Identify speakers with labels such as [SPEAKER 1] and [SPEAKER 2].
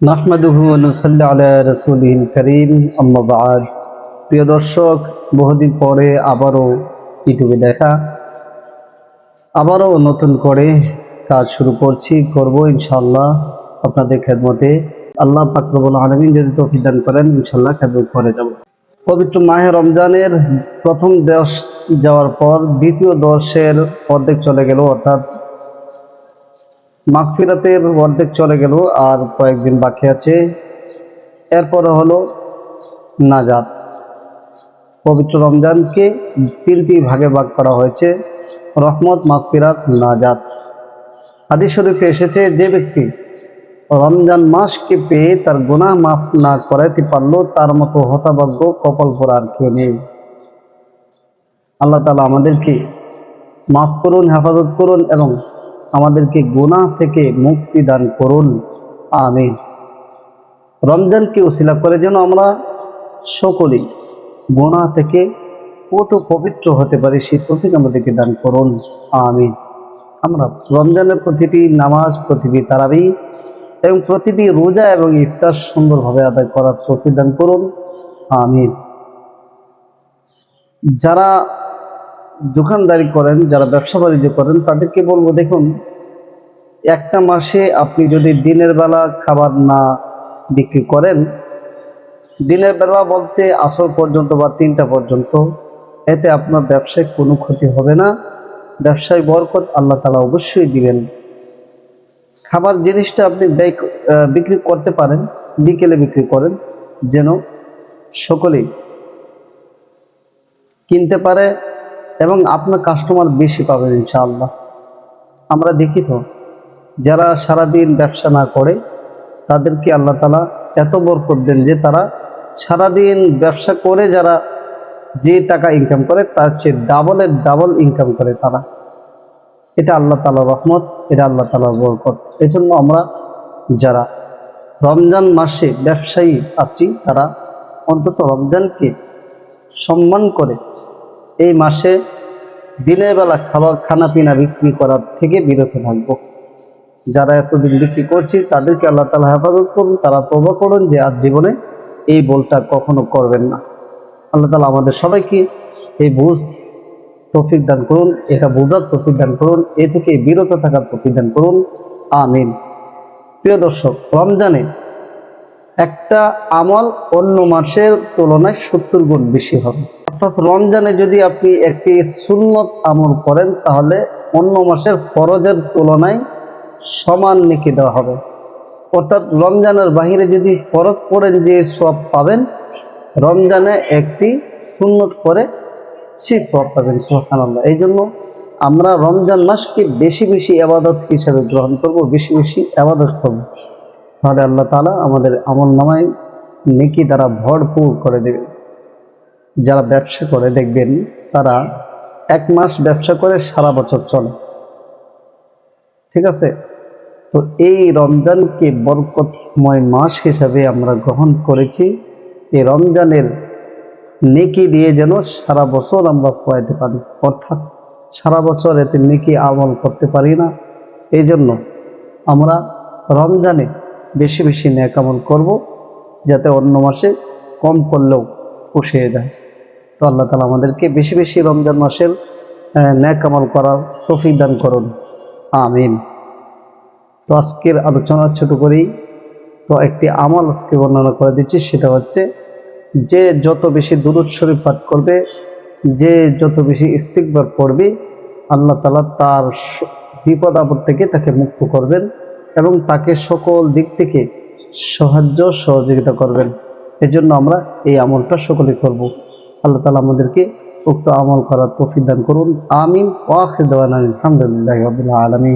[SPEAKER 1] নাহমাদুহু নুসাল্লি আলা রাসূলিহিল কারীম, আম্মা বা'দ। প্রিয় দর্শক, বহুদিন পরে আবারও ইউটিউবে দেখা। আবারও নতুন করে কাজ শুরু করছি, করব ইনশাআল্লাহ আপনাদের খেদমতে। আল্লাহ পাক রব্বুল আলামিন যদি তৌফিক দান করেন, ইনশাআল্লাহ খেদমত করে যাব। পবিত্র মাহে রমজানের প্রথম দশ যাওয়ার পর দ্বিতীয় দশের অর্ধেক চলে গেল, অর্থাৎ মাগফিরাতের অর্ধেক চলে গেল আর কয়েকদিন বাকি আছে। এরপরে হলো নাজাত। পবিত্র রমজানকে তিনটি ভাগে ভাগ করা হয়েছে, রহমত, মাগফিরাত, নাজাত। হাদিস শরীফে এসেছে, যে ব্যক্তি রমজান মাসকে পেয়ে তার গুনাহ মাফ না করাইতে পারল, তার মতো হতাভাগ্য কপাল আর কেউ নেই। আল্লাহ তালা আমাদেরকে মাফ করুন, হেফাজত করুন এবং আমাদেরকে গুনাহ থেকে মুক্তি দান করুন। আমিন। রমজানকে উশিলা করে যেন আমরা সকলেই গুনাহ থেকে কত পবিত্র হতে পারি, সেই তফিক আমাদেরকে দান করুন। আমিন। আমরা রমজানের প্রতিটি নামাজ, প্রতিটি তারাবি এবং প্রতিটি রোজা এবং ইফতার সুন্দরভাবে আদায় করার তফিক দান করুন। আমিন। যারা দোকানদারি করেন, যারা ব্যবসা বাণিজ্য করেন, তাদেরকে বলব, দেখুন, একটা মাসে আপনি যদি দিনের বেলা খাবার না বিক্রি করেন, দিনের বেলা বলতে আসর পর্যন্ত বা তিনটা পর্যন্ত, এতে আপনার ব্যবসায় কোনো ক্ষতি হবে না। ব্যবসায় বরকত আল্লাহ তালা অবশ্যই দিবেন। খাবার জিনিসটা আপনি ব্যয় বিক্রি করতে পারেন, বিকেলে বিক্রি করেন, যেন সকলেই কিনতে পারে এবং আপনার কাস্টমার বেশি পাবেন ইনশাআল্লাহ। আমরা দেখি তো, যারা সারাদিন ব্যবসা না করে, তাদেরকে আল্লাহ তালা এত বরকত দেন যে তারা সারাদিন ব্যবসা করে যারা যে টাকা ইনকাম করে, তার চেয়ে ডাবলের ডাবল ইনকাম করে তারা। এটা আল্লাহ তালার রহমত, এটা আল্লাহ তালার বরকত। এই জন্য আমরা যারা রমজান মাসে ব্যবসায়ী আছি, তারা অন্তত রমজানকে সম্মান করে এই মাসে দিনের বেলা খাবার খানা পিনা বিক্রি করার থেকে বিরত থাকব। যারা এতদিন বিক্রি করছি, তাদেরকে আল্লাহ তালা হেফাজত করুন, তারা তবা করুন যে আর জীবনে এই বলটা কখনো করবেন না। আল্লাহ তালা আমাদের সবাইকে এই বুঝ তৌফিক দান করুন, এটা বোঝার তৌফিক দান করুন, এ থেকে বিরত থাকার তৌফিক দান করুন। আমিন। প্রিয় দর্শক, রমজানে একটা আমল অন্য মাসের তুলনায় সত্তর গুণ বেশি হবে। অর্থাৎ রমজানে যদি আপনি একটি সুন্নত আমল করেন, তাহলে অন্য মাসের ফরজের তুলনায় সমান নেকি দেওয়া হবে। অর্থাৎ রমজানের বাহিরে যদি ফরজ করেন যে সব পাবেন, রমজানে একটি সুন্নত করে সে সব পাবেন সোহানাল্লাহ এই জন্য আমরা রমজান মাসকে বেশি বেশি আবাদত হিসাবে গ্রহণ করব, বেশি বেশি আবাদত করব। তাহলে আল্লাহ তালা আমাদের আমল নামায় নেকি দ্বারা ভরপুর করে দেবে। যারা ব্যবসা করে দেখবেন, তারা এক মাস ব্যবসা করে সারা বছর চলে। ঠিক আছে? তো এই রমজানকে বরকতময় মাস হিসাবে আমরা গ্রহণ করেছি। এই রমজানের নেকি দিয়ে যেন সারা বছর আমরা পোয়াইতে পারি। অর্থাৎ সারা বছর এতে নেকি আমল করতে পারি না। এই জন্য আমরা রমজানে বেশি বেশি ন্যাক আমল করব, যাতে অন্য মাসে কম করলেও পুষিয়ে যায় তো আল্লাহ তালা আমাদেরকে বেশি বেশি রমজান মাসের ন্যাক আমল করার তৌফিক দান করুন। আমিন। তো আজকের আলোচনা ছোট করেই, তো একটি আমল আজকে বর্ণনা করে দিচ্ছি, সেটা হচ্ছে যে যত বেশি দুরুদ শরীফ পাঠ করবে, যে যত বেশি ইস্তিকবার পড়বে, আল্লাহ তালা তার বিপদ আপদ থেকে তাকে মুক্ত করবেন এবং তাকে সকল দিক থেকে সাহায্য সহযোগিতা করবেন। এজন্য আমরা এই আমলটা সকলে করব। আল্লাহ তালা আমাদেরকে উক্ত আমল করার তৌফিক দান করুন। আমিন। ওয়াসিদ আলমিন আলহামদুলিল্লাহ আলমী